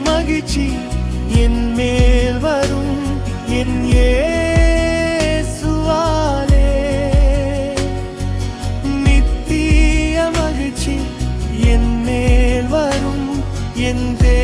மகிழ்ச்சி என் மேல் வரும் என் ஏசுவாலே நித்திய மகிழ்ச்சி என் மேல் வரும் என் தே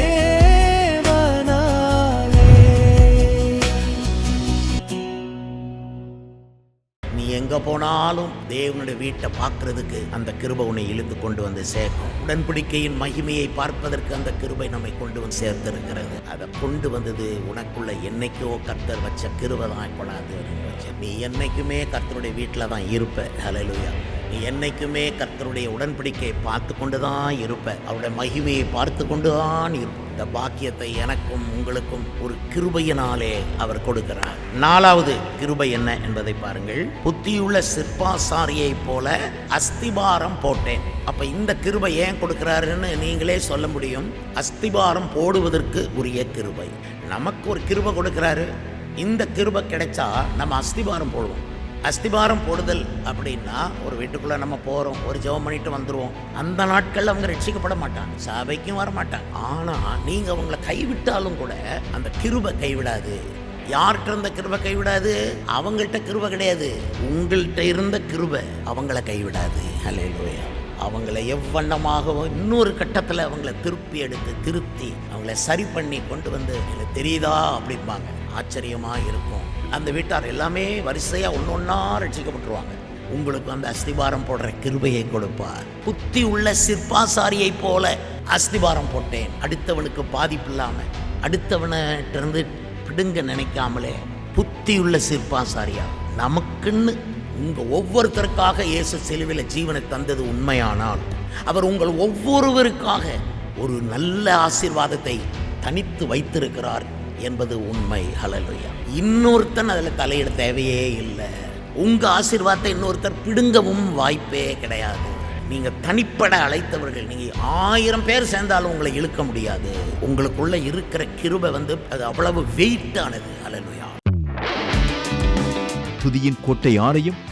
எங்கே போனாலும் தேவனுடைய வீட்டை பார்க்கறதுக்கு அந்த கிருபை உன்னை இழுத்து கொண்டு வந்து சேர்க்கும். உடன்படிக்கையின் மகிமையை பார்ப்பதற்கு அந்த கிருபை நம்மை கொண்டு வந்து சேர்த்திருக்கிறது. அதை கொண்டு வந்தது உனக்குள்ள என்னைக்கோ கர்த்தர் வச்ச கிருபை தான் கொண்டாந்து நீ என்னைக்குமே கர்த்தருடைய வீட்டில் தான் இருப்ப. அலையிலுயா நீ என்னைக்குமே கர்த்தருடைய உடன்படிக்கையை பார்த்து கொண்டு தான் இருப்ப. அவருடைய மகிமையை பார்த்து கொண்டு தான் இருப்ப. இந்த பாக்கியத்தை எனக்கும் உங்களுக்கும் ஒரு கிருபையினாலே அவர் கொடுக்கிறார். நாலாவது கிருபை என்ன என்பதை பாருங்கள். புத்தியுள்ள சிற்பாசாரியைப் போல அஸ்திபாரம் போட்டேன். அப்ப இந்த கிருபை ஏன் கொடுக்கிறாருன்னு நீங்களே சொல்ல முடியும். அஸ்திபாரம் போடுவதற்கு உரிய கிருபை. நமக்கு ஒரு கிருபை கொடுக்கிறாரு. இந்த கிருபை கிடைச்சா நம்ம அஸ்திபாரம் போடுவோம். அஸ்திபாரம் போடுதல் அப்படின்னா ஒரு வீட்டுக்குள்ள நம்ம போறோம் ஒரு ஜெபம் பண்ணிட்டு வந்துருவோம். அந்த நாட்கள்ல அவங்க ரட்சிக்கப்பட மாட்டாங்க. சபைக்கும் வர மாட்டாங்க. ஆனா நீங்க அவங்கள கைவிட்டாலும் கூட அந்த கிருபை கைவிடாது. யார்கிட்ட இருந்த கிருபை கைவிடாது? அவங்கள்ட்ட கிருபை கிடையாது. உங்கள்கிட்ட இருந்த கிருபை அவங்கள கைவிடாது. அலையிலோயா அவங்கள எவ்வண்ணமாகவும் இன்னொரு கட்டத்தில் அவங்கள திருப்பி எடுத்து திருத்தி அவங்கள சரி பண்ணி கொண்டு வந்து எனக்கு தெரியுதா? அப்படிம்பாங்க. ஆச்சரியமாக இருக்கும். அந்த வீட்டார் எல்லாமே வரிசையாக ஒன்று ஒன்றா ரட்சிக்கப்பட்டுருவாங்க. உங்களுக்கு அந்த அஸ்திபாரம் போடுற கிருபையை கொடுப்பார். புத்தி உள்ள சிற்பாசாரியை போல அஸ்திபாரம் போட்டேன். அடுத்தவனுக்கு பாதிப்பு இல்லாமல் அடுத்தவனிட்ட இருந்து பிடுங்க நினைக்காமலே புத்தியுள்ள சிற்பாசாரியா? நமக்குன்னு உங்கள் ஒவ்வொருத்தருக்காக இயேசு செலுவில் ஜீவனை தந்தது உண்மையானால் அவர் உங்கள் ஒவ்வொருவருக்காக ஒரு நல்ல ஆசீர்வாதத்தை தனித்து வைத்திருக்கிறார். என்பது உண்மை. ஹலலுயா இன்னொருத்தன் அதில் தலையிட தேவையே இல்லை. உங்க ஆசீர்வாதத்தை இன்னொருத்தர் பிடுங்கவும் வாய்ப்பே கிடையாது. நீங்க தனிப்பட அழைத்தவர்கள் நீங்க ஆயிரம் பேர் சேர்ந்தாலும் உங்களை இழுக்க முடியாது. உங்களுக்குள்ள இருக்கிற கிருபை வந்து அது அவ்வளவு வெயிட்டானது அலலுயா துதியின் கோட்டை யாரையும்